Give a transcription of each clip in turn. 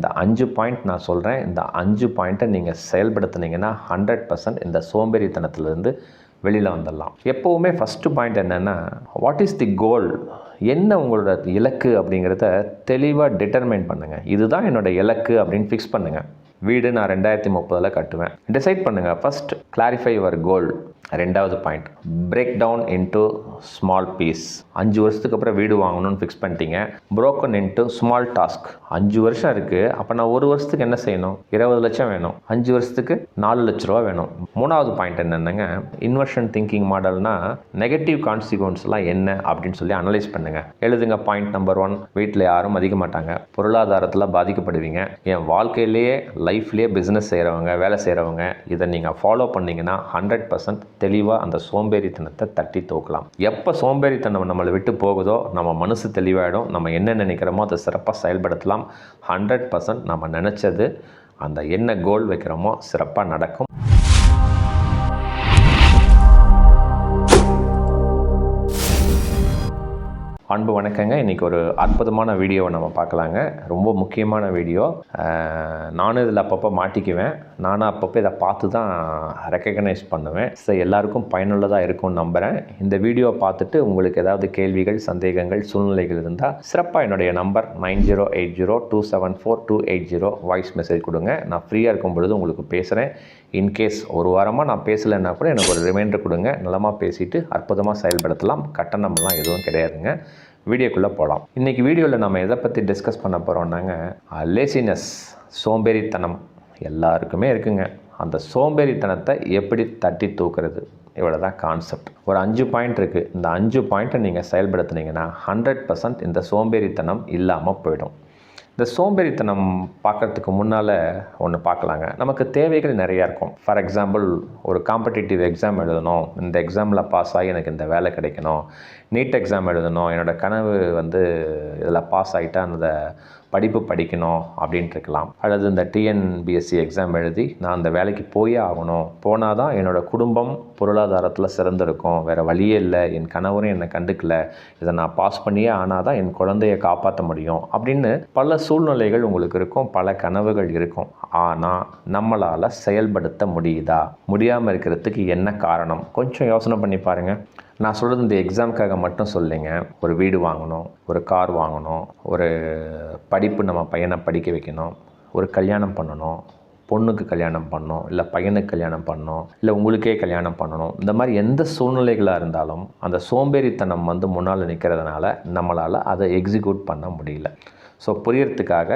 இந்த அஞ்சு பாயிண்ட் நான் சொல்கிறேன் இந்த அஞ்சு பாயிண்ட்டை நீங்கள் செயல்படுத்துனீங்கன்னா ஹண்ட்ரட் பர்சன்ட் இந்த சோம்பேறித்தனத்துலேருந்து வெளியில் வந்துடலாம். எப்போவுமே ஃபஸ்ட்டு பாயிண்ட் என்னென்னா வாட் இஸ் தி கோல் என்ன உங்களோட இலக்கு அப்படிங்கிறத தெளிவாக டிட்டர்மைன் பண்ணுங்கள் இதுதான் என்னோட இலக்கு அப்படின்னு ஃபிக்ஸ் பண்ணுங்கள் வீடு நான் ரெண்டாயிரத்தி முப்பதில் கட்டுவேன். டிசைட் பண்ணுங்கள் ஃபஸ்ட் கிளாரிஃபை யுவர் கோல் ரெண்டாவது point break down into small piece அஞ்சு வருஷத்துக்கு அப்புறம் வீடு வாங்கணும்னு ஃபிக்ஸ் பண்ணிட்டீங்க. ப்ரோக்கன் இன்ட்டு ஸ்மால் டாஸ்க் அஞ்சு வருஷம் இருக்குது அப்போ நான் ஒரு வருஷத்துக்கு என்ன செய்யணும்? இருபது லட்சம் வேணும். அஞ்சு வருஷத்துக்கு நாலு லட்ச ரூபா வேணும். மூணாவது பாயிண்ட் என்னென்னங்க? இன்வர்ஷன் திங்கிங் மாடல்னா நெகட்டிவ் கான்சிக்வன்ஸ்லாம் என்ன அப்படின்னு சொல்லி அனலைஸ் பண்ணுங்கள் எழுதுங்க பாயிண்ட் நம்பர் ஒன் வீட்டில் யாரும் மதிக்க மாட்டாங்க. பொருளாதாரத்தில் பாதிக்கப்படுவீங்க. என் வாழ்க்கையிலேயே லைஃப்லேயே பிஸ்னஸ் செய்கிறவங்க வேலை செய்கிறவங்க இதை நீங்கள் ஃபாலோ பண்ணிங்கன்னா ஹண்ட்ரட் பர்சன்ட் தெளிவாக அந்த சோம்பேறித்தனத்தை தட்டி தூக்கலாம். எப்போ சோம்பேறித்தனம் நம்மளை விட்டு போகுதோ நம்ம மனசு தெளிவாயிடும். நம்ம என்ன நினைக்கிறோமோ அதை சிறப்பாக செயல்படுத்தலாம். ஹண்ட்ரட் பர்சன்ட் நம்ம நினச்சது அந்த என்ன கோல் வைக்கிறோமோ சிறப்பாக நடக்கும். அன்பு வணக்கங்க. இன்றைக்கி ஒரு அற்புதமான வீடியோவை நம்ம பார்க்கலாங்க. ரொம்ப முக்கியமான வீடியோ. நானும் இதில் அப்பப்போ மாட்டிக்குவேன். நானும் அப்பப்போ இதை பார்த்து தான் ரெக்கக்னைஸ் பண்ணுவேன். ஸோ எல்லாருக்கும் பயனுள்ளதாக இருக்கும்னு நம்புகிறேன் இந்த வீடியோ பார்த்துட்டு உங்களுக்கு ஏதாவது கேள்விகள் சந்தேகங்கள் சூழ்நிலைகள் இருந்தால் சிறப்பாக என்னுடைய number nine zero eight zero two seven four two eight zero voice message கொடுங்க. நான் ஃப்ரீயாக இருக்கும் பொழுது உங்களுக்கு பேசுகிறேன். இன்கேஸ் ஒரு வாரமாக நான் பேசலைன்னா கூட எனக்கு ஒரு ரிமைண்டர் கொடுங்க. நலமாக பேசிவிட்டு அற்புதமாக செயல்படுத்தலாம். கட்டணம்லாம் எதுவும் கிடையாதுங்க. வீடியோக்குள்ளே போகலாம் இன்றைக்கி வீடியோவில் நம்ம எதை பற்றி டிஸ்கஸ் பண்ண போகிறோம்னாங்க லேசினஸ் சோம்பேறித்தனம் எல்லாருக்குமே இருக்குங்க. அந்த சோம்பேறித்தனத்தை எப்படி தட்டி தூக்குறது? இவ்வளோ தான் கான்செப்ட் ஒரு அஞ்சு பாயிண்ட் இருக்குது இந்த அஞ்சு பாயிண்ட்டை நீங்கள் செயல்படுத்துனீங்கன்னா ஹண்ட்ரட் பர்சன்ட் இந்த சோம்பேறித்தனம் இல்லாமல் போயிடும். இந்த சோம்பேறித்தனம் பார்க்கறதுக்கு முன்னால் ஒன்று பார்க்கலாங்க. நமக்கு தேவைகள் நிறையா இருக்கும். ஃபார் எக்ஸாம்பிள் ஒரு காம்படிட்டிவ் எக்ஸாம் எழுதணும். இந்த எக்ஸாமில் பாஸ் ஆகி எனக்கு இந்த வேலை கிடைக்கணும். நீட் எக்ஸாம் எழுதணும். என்னோடய கனவு வந்து இதில் பாஸ் ஆகிட்டா அந்த படிப்பு படிக்கணும் அப்படின்ட்டு இருக்கலாம் அல்லது இந்த டிஎன்பிஎஸ்சி எக்ஸாம் எழுதி நான் அந்த வேலைக்கு போயே ஆகணும். போனால் தான் என்னோடய குடும்பம் பொருளாதாரத்தில் சிறந்திருக்கும். வேறு வழியே இல்லை. என் கணவரும் என்னை கண்டுக்கல. இதை நான் பாஸ் பண்ணியே ஆனால் தான் என் குழந்தைய காப்பாற்ற முடியும். அப்படின்னு பல சூழ்நிலைகள் உங்களுக்கு இருக்கும் பல கனவுகள் இருக்கும். ஆனால் நம்மளால் செயல்படுத்த முடியுதா? முடியாமல் இருக்கிறதுக்கு என்ன காரணம்? கொஞ்சம் யோசனை பண்ணி பாருங்கள் நான் சொல்கிறது இந்த எக்ஸாமுக்காக மட்டும் சொல்லிங்க. ஒரு வீடு வாங்கணும் ஒரு கார் வாங்கணும் ஒரு படிப்பு நம்ம பையனை படிக்க வைக்கணும் ஒரு கல்யாணம் பண்ணணும் பொண்ணுக்கு கல்யாணம் பண்ணணும் இல்லை பையனுக்கு கல்யாணம் பண்ணணும் இல்லை உங்களுக்கே கல்யாணம் பண்ணணும். இந்த மாதிரி எந்த சூழ்நிலைகளாக இருந்தாலும் அந்த சோம்பேறித்தனம் வந்து முன்னால் நிற்கிறதுனால நம்மளால் அதை எக்ஸிக்யூட் பண்ண முடியல. ஸோ புரியறதுக்காக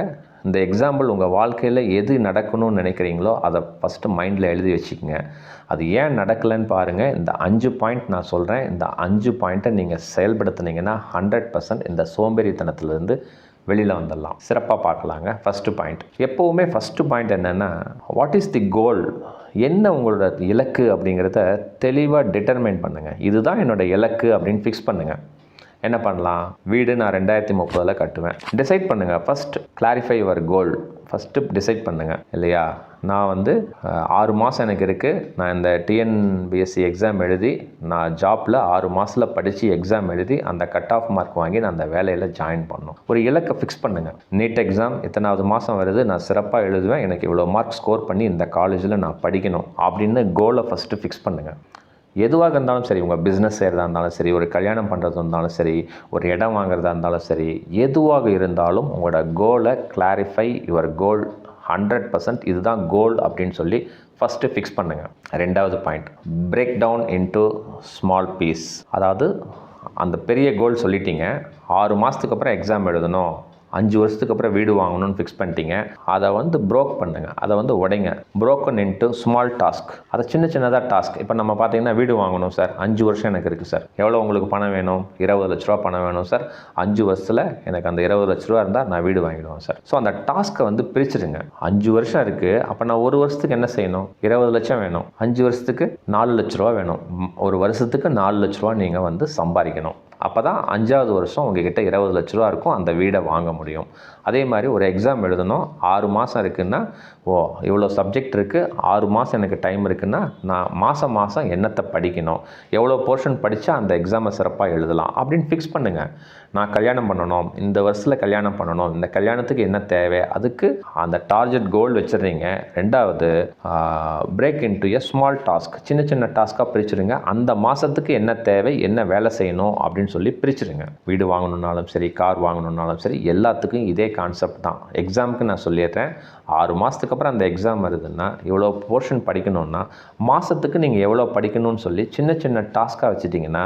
இந்த எக்ஸாம்பிள் உங்கள் வாழ்க்கையில் எது நடக்கணும்னு நினைக்கிறீங்களோ அதை ஃபஸ்ட்டு மைண்டில் எழுதி வச்சுக்கோங்க. அது ஏன் நடக்கலைன்னு பாருங்கள் இந்த அஞ்சு பாயிண்ட் நான் சொல்கிறேன் இந்த அஞ்சு பாயிண்ட்டை நீங்கள் செயல்படுத்துனீங்கன்னா ஹண்ட்ரட் பர்சன்ட் இந்த சோம்பேறித்தனத்துலேருந்து வெளியில் வந்துடலாம். சிறப்பாக பார்க்கலாங்க. ஃபஸ்ட்டு பாயிண்ட் எப்போவுமே ஃபஸ்ட்டு பாயிண்ட் என்னென்னா வாட் இஸ் தி கோல் என்ன உங்களோட இலக்கு அப்படிங்கிறத தெளிவாக டிட்டர்மைன் பண்ணுங்கள் இதுதான் என்னோட இலக்கு அப்படின்னு ஃபிக்ஸ் பண்ணுங்கள் என்ன பண்ணலாம்? வீடு நான் ரெண்டாயிரத்தி முப்பதில் கட்டுவேன். டிசைட் பண்ணுங்கள் first clarify your goal first decide பண்ணுங்கள் இல்லையா? நான் வந்து ஆறு மாதம் எனக்கு இருக்குது நான் இந்த டிஎன்பிஎஸ்சி எக்ஸாம் எழுதி நான் ஜாப்பில் ஆறு மாதத்தில் படித்து எக்ஸாம் எழுதி அந்த கட் ஆஃப் மார்க் வாங்கி நான் அந்த வேலையில் ஜாயின் பண்ணணும். ஒரு இலக்கை ஃபிக்ஸ் பண்ணுங்கள் நீட் எக்ஸாம் இத்தனாவது மாதம் வருது நான் சிறப்பாக எழுதுவேன். எனக்கு இவ்வளோ மார்க் ஸ்கோர் பண்ணி இந்த காலேஜில் நான் படிக்கணும். அப்படின்னு கோலை ஃபஸ்ட்டு ஃபிக்ஸ் பண்ணுங்கள் எதுவாக இருந்தாலும் சரி உங்கள் பிஸ்னஸ் செய்கிறதா இருந்தாலும் சரி ஒரு கல்யாணம் பண்ணுறதா இருந்தாலும் சரி ஒரு இடம் வாங்குறதா இருந்தாலும் சரி எதுவாக இருந்தாலும் உங்களோட கோலை clarify your goal hundred percent இதுதான் கோல் அப்படின்னு சொல்லி ஃபஸ்ட்டு ஃபிக்ஸ் பண்ணுங்கள் ரெண்டாவது point break down into small piece அதாவது அந்த பெரிய கோல் சொல்லிட்டீங்க ஆறு மாதத்துக்கு அப்புறம் எக்ஸாம் எழுதணும். அஞ்சு வருஷத்துக்கு அப்புறம் வீடு வாங்கணும்னு ஃபிக்ஸ் பண்ணிட்டீங்க. அதை வந்து ப்ரோக் பண்ணுங்க. அதை வந்து உடைங்க. ப்ரோக்கன் இன்ட்டு ஸ்மால் டாஸ்க் அதை சின்ன சின்னதாக டாஸ்க் இப்போ நம்ம பார்த்தீங்கன்னா வீடு வாங்கணும் சார் அஞ்சு வருஷம் எனக்கு இருக்குது சார் எவ்வளோ உங்களுக்கு பணம் வேணும்? இருபது லட்ச ரூபா பணம் வேணும் சார் அஞ்சு வருஷத்தில் எனக்கு அந்த இருபது லட்ச ரூபா இருந்தால் நான் வீடு வாங்கிடுவேன் சார் ஸோ அந்த டாஸ்க்கை வந்து பிரிச்சிடுங்க அஞ்சு வருஷம் இருக்குது அப்போ நான் ஒரு வருஷத்துக்கு என்ன செய்யணும்? இருபது லட்சம் வேணும். அஞ்சு வருஷத்துக்கு நாலு லட்ச ரூபா வேணும். ஒரு வருஷத்துக்கு நாலு லட்ச ரூபா நீங்கள் வந்து சம்பாதிக்கணும். அப்போ தான் அஞ்சாவது வருஷம் உங்ககிட்ட இருபது லட்ச ரூபா இருக்கும் அந்த வீடை வாங்க முடியும். அதே மாதிரி ஒரு எக்ஸாம் எழுதணும். ஆறு மாதம் இருக்குன்னா ஓ இவ்வளோ சப்ஜெக்ட் இருக்குது ஆறு மாதம் எனக்கு டைம் இருக்குன்னா நான் மாதம் மாதம் என்னத்தை படிக்கணும்? எவ்வளோ போர்ஷன் படித்தா அந்த எக்ஸாமை சிறப்பாக எழுதலாம்? அப்படின்னு ஃபிக்ஸ் பண்ணுங்கள் நான் கல்யாணம் பண்ணணும். இந்த வருஷத்தில் கல்யாணம் பண்ணணும். இந்த கல்யாணத்துக்கு என்ன தேவை? அதுக்கு அந்த டார்கெட் கோல் வச்சிடுறீங்க. ரெண்டாவது break into a small task சின்ன சின்ன டாஸ்க்காக பிரிச்சுருங்க அந்த மாதத்துக்கு என்ன தேவை? என்ன வேலை செய்யணும்? அப்படின்னு சொல்லி பிரிச்சுருங்க வீடு வாங்கணுன்னாலும் சரி கார் வாங்கணுன்னாலும் சரி எல்லாத்துக்கும் இதே கான்செப்ட் தான். எக்ஸாமுக்கு நான் சொல்லிடுறேன். ஆறு மாதத்துக்கு அப்புறம் அந்த எக்ஸாம் வருதுன்னா இவ்வளோ போர்ஷன் படிக்கணும்னா மாதத்துக்கு நீங்கள் எவ்வளோ படிக்கணும்னு சொல்லி சின்ன சின்ன டாஸ்க்காக வச்சுட்டிங்கன்னா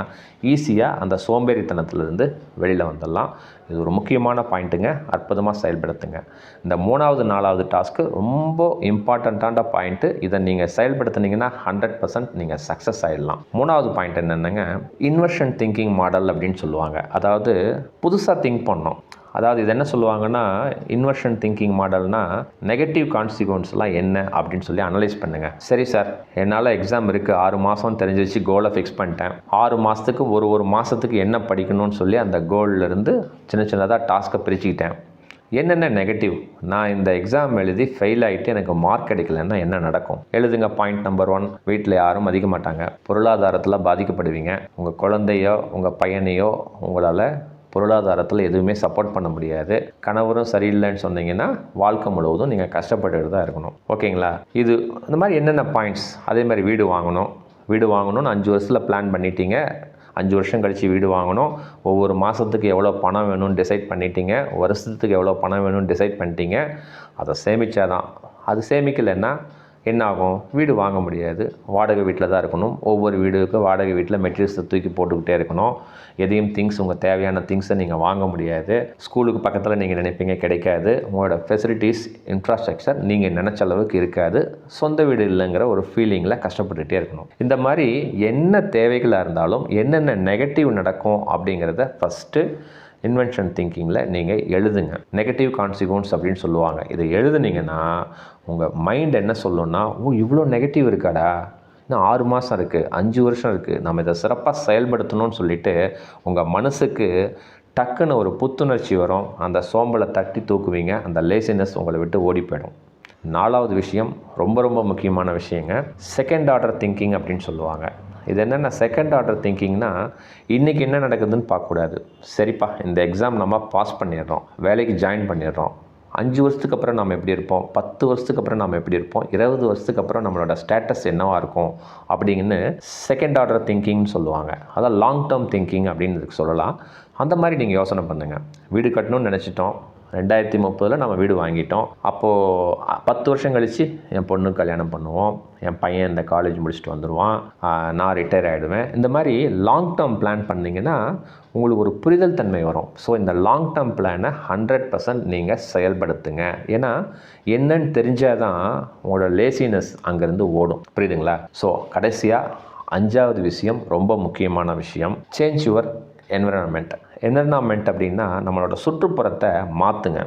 ஈஸியாக அந்த சோம்பேறித்தனத்துலேருந்து வெளியில் வந்துடலாம். இது ஒரு முக்கியமான பாயிண்ட்டுங்க அற்புதமாக செயல்படுத்துங்க. இந்த மூணாவது நாலாவது டாஸ்க்கு ரொம்ப இம்பார்ட்டண்ட்டான பாயிண்ட்டு இதை நீங்கள் செயல்படுத்துனீங்கன்னா ஹண்ட்ரட் பர்சன்ட் நீங்கள் சக்ஸஸ் ஆகிடலாம் மூணாவது பாயிண்ட் என்னென்னங்க? இன்வர்ஷன் திங்கிங் மாடல் அப்படின்னு சொல்லுவாங்க. அதாவது புதுசாக திங்க் பண்ணோம். அதாவது இது என்ன சொல்லுவாங்கன்னா இன்வர்ஷன் திங்கிங் மாடல்னா நெகட்டிவ் கான்சிக்வன்ஸ்லாம் என்ன அப்படின்னு சொல்லி அனலைஸ் பண்ணுங்கள் சரி சார் என்னால் எக்ஸாம் இருக்குது ஆறு மாதம் தெரிஞ்சு வச்சு கோலை ஃபிக்ஸ் பண்ணிட்டேன். ஆறு மாதத்துக்கு ஒரு ஒரு மாதத்துக்கு என்ன படிக்கணும்னு சொல்லி அந்த கோல்லேருந்து சின்ன சின்னதாக டாஸ்க்கை பிரிச்சுக்கிட்டேன். என்னென்ன நெகட்டிவ் நான் இந்த எக்ஸாம் எழுதி ஃபெயில் ஆகிட்டு எனக்கு மார்க் கிடைக்கலன்னா என்ன நடக்கும்? எழுதுங்க பாயிண்ட் நம்பர் ஒன் வீட்டில் யாரும் மதிக்க மாட்டாங்க. பொருளாதாரத்தில் பாதிக்கப்படுவீங்க. உங்கள் குழந்தையோ உங்கள் பையனையோ உங்களால் பொருளாதாரத்தில் எதுவுமே சப்போர்ட் பண்ண முடியாது. கணவரும் சரியில்லைன்னு சொன்னீங்கன்னா வாழ்க்கை முழுவதும் நீங்கள் கஷ்டப்பட்டுட்டு தான் இருக்கணும். ஓகேங்களா? இது இந்த மாதிரி என்னென்ன பாயிண்ட்ஸ் அதே மாதிரி வீடு வாங்கணும். வீடு வாங்கணும்னு அஞ்சு வருஷத்தில் பிளான் பண்ணிட்டீங்க. அஞ்சு வருஷம் கழித்து வீடு வாங்கணும். ஒவ்வொரு மாதத்துக்கு எவ்வளோ பணம் வேணும்னு டிசைட் பண்ணிட்டீங்க. வருஷத்துக்கு எவ்வளோ பணம் வேணும்னு டிசைட் பண்ணிட்டீங்க. அதை சேமித்தாதான் அது சேமிக்கலைன்னா என்ன ஆகும் வீடு வாங்க முடியாது. வாடகை வீட்டில் தான் இருக்கணும். ஒவ்வொரு வீடுக்கும் வாடகை வீட்டில் மெட்டீரியல்ஸை தூக்கி போட்டுக்கிட்டே இருக்கணும். எதையும் திங்ஸ் உங்கள் தேவையான திங்ஸை நீங்கள் வாங்க முடியாது. ஸ்கூலுக்கு பக்கத்தில் நீங்கள் நினைப்பீங்க கிடைக்காது. உங்களோட ஃபெசிலிட்டிஸ் இன்ஃப்ராஸ்ட்ரக்சர் நீங்கள் நினச்ச அளவுக்கு இருக்காது. சொந்த வீடு இல்லைங்கிற ஒரு ஃபீலிங்கில் கஷ்டப்பட்டுகிட்டே இருக்கணும். இந்த மாதிரி என்ன தேவைகளாக இருந்தாலும் என்னென்ன நெகட்டிவ் நடக்கும் அப்படிங்கிறத ஃபஸ்ட்டு இன்வென்ஷன் திங்கிங்கில் நீங்கள் எழுதுங்க. நெகட்டிவ் கான்சிக்வன்ஸ் அப்படின்னு சொல்லுவாங்க. இதை எழுதுனீங்கன்னா உங்கள் மைண்ட் என்ன சொல்லுன்னா ஓ இவ்வளோ நெகட்டிவ் இருக்காடா? இன்னும் ஆறு மாதம் இருக்குது அஞ்சு வருஷம் இருக்குது நம்ம இதை சிறப்பாக செயல்படுத்தணும்னு சொல்லிட்டு உங்கள் மனசுக்கு டக்குன்னு ஒரு புத்துணர்ச்சி வரும். அந்த சோம்பலை தட்டி தூக்குவீங்க. அந்த லேசினஸ் உங்களை விட்டு ஓடி போயிடும். நாலாவது விஷயம் ரொம்ப ரொம்ப முக்கியமான விஷயங்க. செகண்ட் ஆர்டர் திங்கிங் அப்படின்னு சொல்லுவாங்க. இது என்னென்ன செகண்ட் ஆர்டர் திங்கிங்னா இன்றைக்கி என்ன நடக்குதுன்னு பார்க்கக்கூடாது. சரிப்பா இந்த எக்ஸாம் நம்ம பாஸ் பண்ணிடுறோம். வேலைக்கு ஜாயின் பண்ணிடுறோம். அஞ்சு வருஷத்துக்கு அப்புறம் நம்ம எப்படி இருப்போம்? பத்து வருஷத்துக்கு அப்புறம் நம்ம எப்படி இருப்போம்? இருபது வருஷத்துக்கு அப்புறம் நம்மளோட ஸ்டேட்டஸ் என்னவாக இருக்கும்? அப்படின்னு செகண்ட் ஆர்டர் திங்கிங்னு சொல்லுவாங்க. அதான் லாங் டேர்ம் திங்கிங் அப்படின்னு சொல்லலாம். அந்த மாதிரி நீங்கள் யோசனை பண்ணுங்கள் வீடு கட்டணும்னு நினச்சிட்டோம். ரெண்டாயிரத்தி முப்பதில் நம்ம வீடு வாங்கிட்டோம். அப்போது பத்து வருஷம் கழித்து என் பொண்ணுக்கு கல்யாணம் பண்ணுவோம். என் பையன் இந்த காலேஜ் முடிச்சுட்டு வந்துடுவான் நான் ரிட்டையர் ஆகிடுவேன் இந்த மாதிரி லாங் டேர்ம் பிளான் பண்ணிங்கன்னா உங்களுக்கு ஒரு புரிதல் தன்மை வரும். ஸோ இந்த லாங் டேர்ம் பிளானை ஹண்ட்ரட் பர்சன்ட் நீங்கள் செயல்படுத்துங்க. ஏன்னா என்னன்னு தெரிஞ்சால் தான் உங்களோட லேசினஸ் அங்கேருந்து ஓடும். புரியுதுங்களா? ஸோ கடைசியாக அஞ்சாவது விஷயம் ரொம்ப முக்கியமான விஷயம். சேஞ்ச் யுவர் என்விரான்மெண்ட் என்விரான்மெண்ட் அப்படின்னா நம்மளோட சுற்றுப்புறத்தை மாற்றுங்க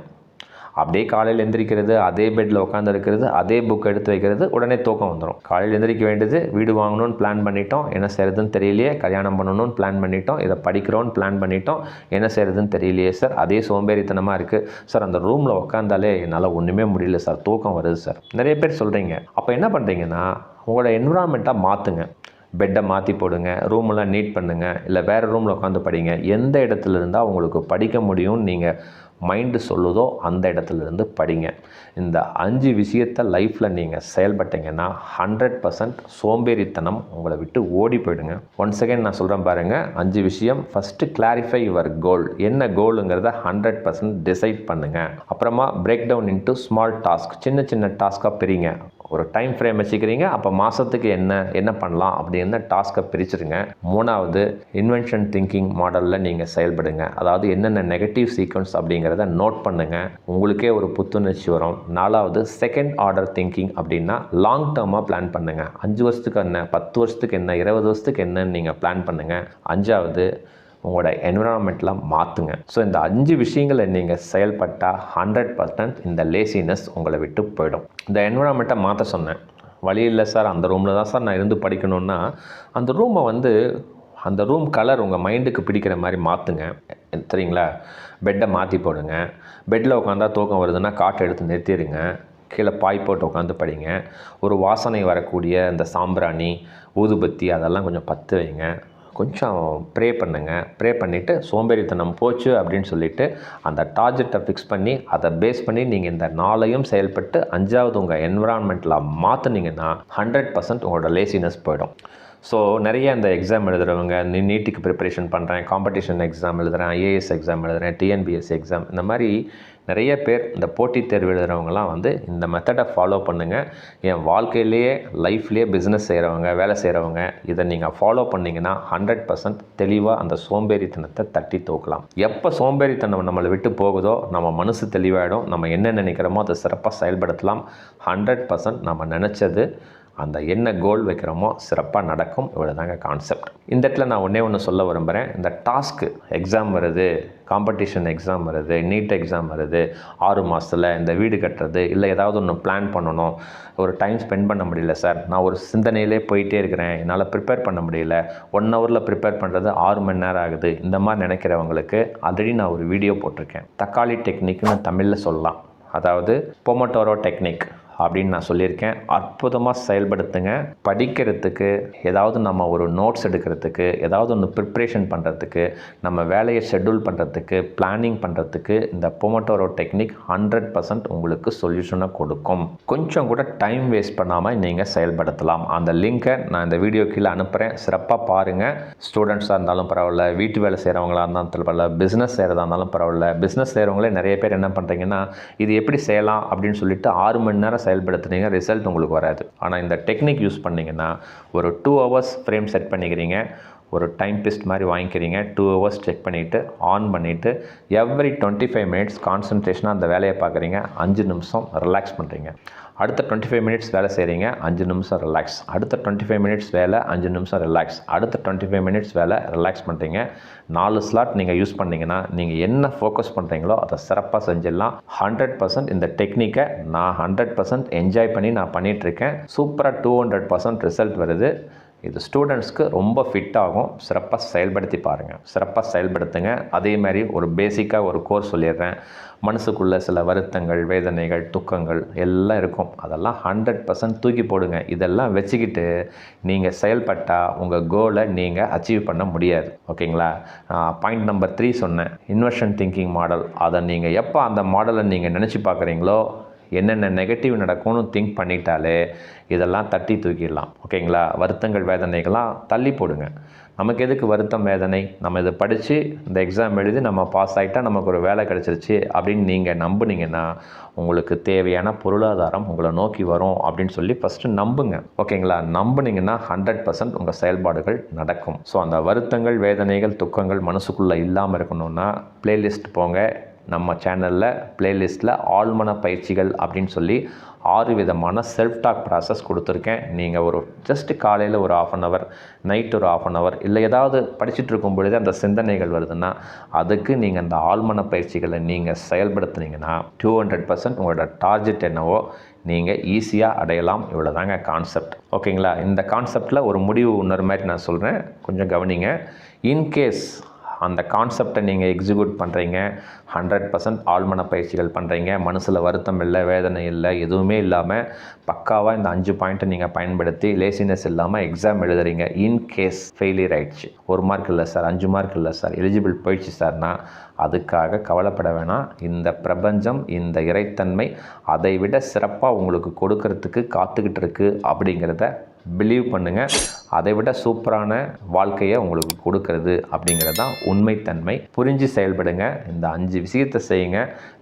அப்படியே காலையில் எந்திரிக்கிறது அதே பெட்டில் உட்காந்துருக்கிறது அதே புக் எடுத்து வைக்கிறது உடனே தூக்கம் வந்துடும் காலையில் எந்திரிக்க வேண்டியது வீடு வாங்கணும்னு பிளான் பண்ணிட்டோம் என்ன செய்கிறதுன்னு தெரியலையே கல்யாணம் பண்ணணும்னு பிளான் பண்ணிட்டோம் இதை படிக்கிறோன்னு பிளான் பண்ணிட்டோம் என்ன செய்கிறதுன்னு தெரியலையே சார் அதே சோம்பேறித்தனமாக இருக்குது சார் அந்த ரூமில் உட்காந்தாலே என்னால் ஒன்றுமே முடியல சார் தூக்கம் வருது சார் நிறைய பேர் சொல்கிறீங்க அப்போ என்ன பண்ணுறீங்கன்னா உங்களோட என்விரான்மெண்ட்டாக மாற்றுங்க பெட்டை மாற்றி போடுங்க ரூமெல்லாம் நீட் பண்ணுங்கள் இல்லை வேறு ரூமில் உட்காந்து படிங்க. எந்த இடத்துல இருந்தால் உங்களுக்கு படிக்க முடியும்னு நீங்கள் மைண்டு சொல்லுதோ அந்த இடத்துல இருந்து படிங்க. இந்த அஞ்சு விஷயத்தை லைஃப்பில் நீங்கள் செயல்பட்டீங்கன்னா ஹண்ட்ரட் பர்சன்ட் சோம்பேறித்தனம் உங்களை விட்டு ஓடி போயிடுங்க. ஒன் செகண்ட் நான் சொல்கிறேன் பாருங்கள் அஞ்சு விஷயம். ஃபஸ்ட்டு கிளாரிஃபை யுவர் கோல் என்ன கோலுங்கிறத ஹண்ட்ரட் பர்சன்ட் டிசைட் பண்ணுங்கள் அப்புறமா break down into small task சின்ன சின்ன டாஸ்க்காக பிரிங்க. ஒரு டைம் ஃப்ரேம் வச்சுக்கிறீங்க அப்போ மாதத்துக்கு என்ன என்ன பண்ணலாம் அப்படின்னு டாஸ்க்கை பிரிச்சுருங்க. மூணாவது இன்வென்ஷன் திங்கிங் மாடலில் நீங்கள் செயல்படுங்க. அதாவது என்னென்ன நெகட்டிவ் சீக்வன்ஸ் அப்படிங்கிறத நோட் பண்ணுங்கள் உங்களுக்கே ஒரு புத்துணர்ச்சி வரும். நாலாவது செகண்ட் ஆர்டர் திங்கிங் அப்படின்னா லாங் டேர்மாக பிளான் பண்ணுங்கள் அஞ்சு வருஷத்துக்கு என்ன பத்து வருஷத்துக்கு என்ன இருபது வருஷத்துக்கு என்னன்னு நீங்கள் பிளான் பண்ணுங்கள் அஞ்சாவது உங்களோட என்விரான்மெண்ட்டில் மாற்றுங்க ஸோ இந்த அஞ்சு விஷயங்களை நீங்கள் செயல்பட்டால் ஹண்ட்ரட் பர்சன்ட் இந்த லேசினஸ் உங்களை விட்டு போயிடும். இந்த என்விரான்மெண்ட்டை மாற்ற சொன்னேன். வழி இல்லை சார் அந்த ரூமில் தான் சார் நான் இருந்து படிக்கணும்னா அந்த ரூமை வந்து அந்த ரூம் கலர் உங்கள் மைண்டுக்கு பிடிக்கிற மாதிரி மாற்றுங்க சரிங்களா? பெட்டை மாற்றி போடுங்க. பெட்டில் உட்காந்தா தூக்கம் வருதுன்னா காட்டை எடுத்து நிறுத்திடுங்க. கீழே பாய் போட்டு உட்காந்து படிங்க. ஒரு வாசனை வரக்கூடிய இந்த சாம்பிராணி ஊதுபத்தி அதெல்லாம் கொஞ்சம் பற்று வைங்க. கொஞ்சம் ப்ரே பண்ணுங்கள் ப்ரே பண்ணிவிட்டு சோம்பேறித்தனம் போச்சு அப்படின்னு சொல்லிட்டு அந்த டார்கெட்டை ஃபிக்ஸ் பண்ணி அதை பேஸ் பண்ணி நீங்கள் இந்த நாளையும் செயல்பட்டு அஞ்சாவது உங்கள் என்விரான்மெண்ட்டில் மாற்றினீங்கன்னா ஹண்ட்ரட் பர்சன்ட் உங்களோட லேசினஸ் போயிடும். ஸோ நிறைய இந்த எக்ஸாம் எழுதுகிறவங்க நீ நீட்டுக்கு ப்ரிப்பரேஷன் பண்ணுறேன் காம்படிஷன் எக்ஸாம் எழுதுகிறேன் ஐஏஎஸ் எக்ஸாம் எழுதுகிறேன் டிஎன்பிஎஸ்சி எக்ஸாம் இந்த மாதிரி நிறைய பேர் இந்த போட்டித் தேர்வு எழுதுகிறவங்கலாம் வந்து இந்த மெத்தடை ஃபாலோ பண்ணுங்கள் என் வாழ்க்கையிலேயே லைஃப்லேயே பிஸ்னஸ் செய்கிறவங்க வேலை செய்கிறவங்க இதை நீங்கள் ஃபாலோ பண்ணிங்கன்னா ஹண்ட்ரட் பர்சன்ட் தெளிவாக அந்த சோம்பேறித்தனத்தை தட்டி தூக்கலாம். எப்போ சோம்பேறித்தனம் நம்மளை விட்டு போகுதோ நம்ம மனசு தெளிவாயிடும். நம்ம என்ன நினைக்கிறோமோ அதை சிறப்பாக செயல்படுத்தலாம். ஹண்ட்ரட் பர்சன்ட் நம்ம நினச்சது அந்த என்ன கோல் வைக்கிறோமோ சிறப்பாக நடக்கும். இவ்வளோ தாங்க கான்செப்ட் இந்த இடத்துல நான் ஒன்றே ஒன்று சொல்ல விரும்புகிறேன் இந்த டாஸ்க்கு எக்ஸாம் வருது காம்படிஷன் எக்ஸாம் வருது நீட் எக்ஸாம் வருது ஆறு மாதத்தில் இந்த வீடு கட்டுறது இல்லை ஏதாவது ஒன்று பிளான் பண்ணணும். ஒரு டைம் ஸ்பெண்ட் பண்ண முடியல சார் நான் ஒரு சிந்தனையிலே போயிட்டே இருக்கிறேன். என்னால் ப்ரிப்பேர் பண்ண முடியல. ஒன் ஹவரில் ப்ரிப்பேர் பண்ணுறது ஆறு மணி நேரம் ஆகுது. இந்த மாதிரி நினைக்கிறவங்களுக்கு ஆல்ரெடி நான் ஒரு வீடியோ போட்டிருக்கேன். தக்காளி டெக்னிக்னு தமிழில் சொல்லலாம். அதாவது பொமட்டோரோ டெக்னிக் அப்படின்னு நான் சொல்லியிருக்கேன். அற்புதமாக செயல்படுத்துங்க. படிக்கிறதுக்கு ஏதாவது நம்ம ஒரு நோட்ஸ் எடுக்கிறதுக்கு ஏதாவது ஒன்று ப்ரிப்ரேஷன் பண்ணுறதுக்கு நம்ம வேலையை ஷெட்யூல் பண்ணுறதுக்கு பிளானிங் பண்ணுறதுக்கு இந்த பொமட்டோரோ டெக்னிக் ஹண்ட்ரட் பர்சன்ட் உங்களுக்கு சொல்யூஷனை கொடுக்கும். கொஞ்சம் கூட டைம் வேஸ்ட் பண்ணாமல் நீங்கள் செயல்படுத்தலாம். அந்த லிங்க்கை நான் இந்த வீடியோ கீழே அனுப்புகிறேன் சிறப்பாக பாருங்கள் ஸ்டூடெண்ட்ஸாக இருந்தாலும் பரவாயில்ல வீட்டு வேலை செய்கிறவங்களா இருந்தாலும் பரவாயில்ல பிஸ்னஸ் செய்கிறதா இருந்தாலும் பரவாயில்ல பிஸ்னஸ் செய்கிறவங்களே நிறைய பேர் என்ன பண்ணுறீங்கன்னா இது எப்படி செய்யலாம் அப்படின்னு சொல்லிட்டு ஆறு மணி நேரம் செயல்படுத்துனீங்க ரிசல்ட் உங்களுக்கு வராது. ஆனால் இந்த டெக்னிக் யூஸ் பண்ணிங்கன்னா ஒரு டூ ஹவர்ஸ் ஃப்ரேம் செட் பண்ணிக்கிறீங்க ஒரு டைம் பிஸ்ட் மாதிரி வாங்கிக்கிறீங்க டூ ஹவர்ஸ் செக் பண்ணிவிட்டு ஆன் பண்ணிவிட்டு எவ்ரி டுவெண்ட்டி ஃபைவ் மினிட்ஸ் கான்சன்ட்ரேஷனாக அந்த வேலையை பார்க்குறீங்க அஞ்சு நிமிஷம் ரிலாக்ஸ் பண்ணுறீங்க அடுத்த டுவெண்ட்டி ஃபைவ் மினிட்ஸ் வேலை செய்கிறீங்க அஞ்சு நிமிஷம் ரிலாக்ஸ் அடுத்த டுவெண்ட்டி ஃபைவ் மினிட்ஸ் வேலை அஞ்சு நிமிஷம் ரிலாக்ஸ் அடுத்த டுவெண்ட்டி ஃபைவ் மினிட்ஸ் வேலை ரிலாக்ஸ் பண்ணுறீங்க நாலு ஸ்லாட் நீங்கள் யூஸ் பண்ணிங்கன்னா நீங்கள் என்ன ஃபோக்கஸ் பண்ணுறீங்களோ அதை சிறப்பாக செஞ்சிடலாம். ஹண்ட்ரட் பர்சன்ட் இந்த டெக்னிக்கை நான் ஹண்ட்ரட் பர்சன்ட் என்ஜாய் பண்ணி நான் பண்ணிகிட்ருக்கேன் சூப்பராக டூ ஹண்ட்ரட் பர்சன்ட் ரிசல்ட் வருது. இது ஸ்டூடெண்ட்ஸ்க்கு ரொம்ப ஃபிட் ஆகும். சிறப்பாக செயல்படுத்தி பாருங்கள் சிறப்பாக செயல்படுத்துங்க. அதே மாதிரி ஒரு பேசிக்காக ஒரு கோர்ஸ் சொல்லிடுறேன். மனசுக்குள்ளே சில வருத்தங்கள் வேதனைகள் துக்கங்கள் எல்லாம் இருக்கும். அதெல்லாம் ஹண்ட்ரட் பர்சன்ட் தூக்கி போடுங்க. இதெல்லாம் வச்சுக்கிட்டு நீங்கள் செயல்பட்டால் உங்கள் கோலை நீங்கள் அச்சீவ் பண்ண முடியாது. ஓகேங்களா? பாயிண்ட் நம்பர் த்ரீ சொன்னேன். இன்வெர்ஷன் திங்கிங் மாடல் அதை நீங்கள் எப்போ அந்த மாடலை நீங்கள் நினச்சி பார்க்குறீங்களோ என்னென்ன நெகட்டிவ் நடக்கும்னு திங்க் பண்ணிட்டாலே இதெல்லாம் தட்டி தூக்கிடலாம். ஓகேங்களா? வருத்தங்கள் வேதனைகள்லாம் தள்ளி போடுங்க. நமக்கு எதுக்கு வருத்தம் வேதனை? நம்ம இதை படித்து இந்த எக்ஸாம் எழுதி நம்ம பாஸ் ஆகிட்டால் நமக்கு ஒரு வேலை கிடச்சிருச்சு அப்படின்னு நீங்கள் நம்புனீங்கன்னா உங்களுக்கு தேவையான பொருளாதாரம் உங்களை நோக்கி வரும் அப்படின்னு சொல்லி ஃபஸ்ட்டு நம்புங்க. ஓகேங்களா நம்புனீங்கன்னா ஹண்ட்ரட் பர்சன்ட் உங்கள் செயல்பாடுகள் நடக்கும். ஸோ அந்த வருத்தங்கள் வேதனைகள் துக்கங்கள் மனசுக்குள்ளே இல்லாமல் இருக்கணும்னா பிளேலிஸ்ட் போங்க. நம்ம சேனலில் பிளேலிஸ்ட்டில் ஆழ்மன பயிற்சிகள் அப்படின்னு சொல்லி ஆறு விதமான செல்ஃப் டாக் ப்ராசஸ் கொடுத்துருக்கேன். நீங்கள் ஒரு ஜஸ்ட் காலையில் ஒரு ஆஃப் அன் ஹவர் நைட் ஒரு ஆஃப் அன் ஹவர் இல்லை ஏதாவது படிச்சுட்டு இருக்கும் பொழுது அந்த சிந்தனைகள் வருதுன்னா அதுக்கு நீங்கள் அந்த ஆழ்மன பயிற்சிகளை நீங்கள் செயல்படுத்துனீங்கன்னா டூ ஹண்ட்ரட் பர்சன்ட் உங்களோட டார்கெட் என்னவோ நீங்கள் ஈஸியாக அடையலாம். இவ்வளோ தாங்க கான்செப்ட் ஓகேங்களா இந்த கான்செப்டில் ஒரு முடிவு உணர் மாதிரி நான் சொல்கிறேன் கொஞ்சம் கவனிங்க. இன்கேஸ் அந்த கான்செப்டை நீங்கள் எக்ஸிக்யூட் பண்ணுறீங்க ஹண்ட்ரட் பர்சன்ட் ஆழ்மன பயிற்சிகள் பண்ணுறீங்க மனசில் வருத்தம் இல்லை வேதனை இல்லை எதுவுமே இல்லாமல் பக்காவாக இந்த அஞ்சு பாயிண்ட்டை நீங்கள் பயன்படுத்தி லேசினஸ் இல்லாமல் எக்ஸாம் எழுதுறீங்க. இன்கேஸ் ஃபெயிலியர் ஆயிடுச்சு. ஒரு மார்க் இல்லை சார் அஞ்சு மார்க் இல்லை சார் எலிஜிபிள் போயிடுச்சு சார்னா அதுக்காக கவலைப்பட வேணாம். இந்த பிரபஞ்சம் இந்த இறைத்தன்மை அதை விட சிறப்பாக உங்களுக்கு கொடுக்கறதுக்கு காத்துக்கிட்டு இருக்குது அப்படிங்கிறத பிலீவ் பண்ணுங்கள் அதை விட சூப்பரான வாழ்க்கையை உங்களுக்கு கொடுக்கறது அப்படிங்கிறது தான் உண்மைத்தன்மை. புரிஞ்சு செயல்படுங்க. இந்த அஞ்சு விஷயத்தை செய்யுங்க.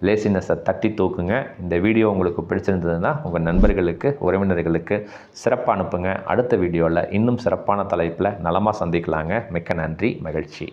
லேசினஸை தட்டி தூக்குங்க. இந்த வீடியோ உங்களுக்கு பிடிச்சிருந்ததுன்னா உங்கள் நண்பர்களுக்கு உறவினர்களுக்கு சிறப்பாக அனுப்புங்க. அடுத்த வீடியோவில் இன்னும் சிறப்பான தலைப்பில் நலமாக சந்திக்கலாங்க. மிக்க நன்றி. மகிழ்ச்சி.